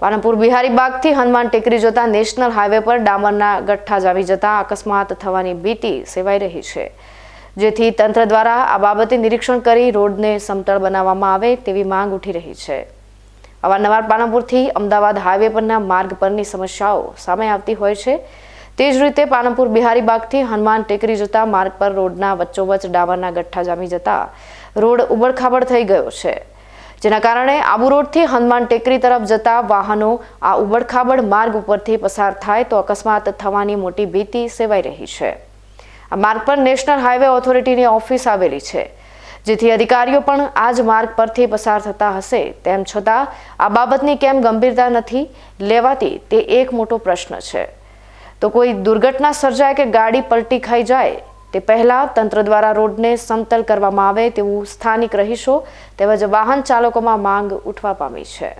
પાલનપુર બિહારી બાગથી હનુમાન ટેકરી જતા national highway પર ડામરના ગઠ્ઠા જામી જતા અકસ્માત થવાની ભીતિ સેવાઈ રહી છે. જેથી તંત્ર દ્વારા આ બાબતે નિરીક્ષણ કરી રોડને સમતળ બનાવવામાં આવે તેવી માંગ ઉઠી રહી છે. અવારનવાર પાલનપુરથી અમદાવાદ હાઈવે પરના માર્ગ પરની સમસ્યાઓ સામે આવતી હોય છે. તે જ રીતે પાલનપુર બિહારી બાગથી હનુમાન ટેકરી જતા માર્ગ પર રોડના વચ્ચોવચ્ચ ડામરના ગઠ્ઠા જામી જતા રોડ ઉબડખાબડ થઈ ગયો છે. જેના કારણે આબુ રોડથી હનુમાન ટેકરી તરફ જતા વાહનો આ ઉબડખાબડ માર્ગ ઉપરથી પસાર થાય તો અકસ્માત થવાની મોટી ભીતિ સેવાઈ રહી છે. આ માર્ગ પર નેશનલ હાઈવે ઓથોરિટીની ઓફિસ આવેલી છે. જેથી અધિકારીઓ પણ આ જ માર્ગ પરથી પસાર થતા હશે તેમ છતાં આ બાબતની કેમ ગંભીરતા નથી લેવાતી તે એક મોટો પ્રશ્ન છે. તો કોઈ દુર્ઘટના સર્જાય કે ગાડી પલટી ખાઈ જાય તે પહેલા તંત્ર દ્વારા રોડને સમતલ કરવામાં આવે તેવું સ્થાનિક રહીશો તેમજ વાહન ચાલકોમાં માંગ ઉઠવા પામી છે.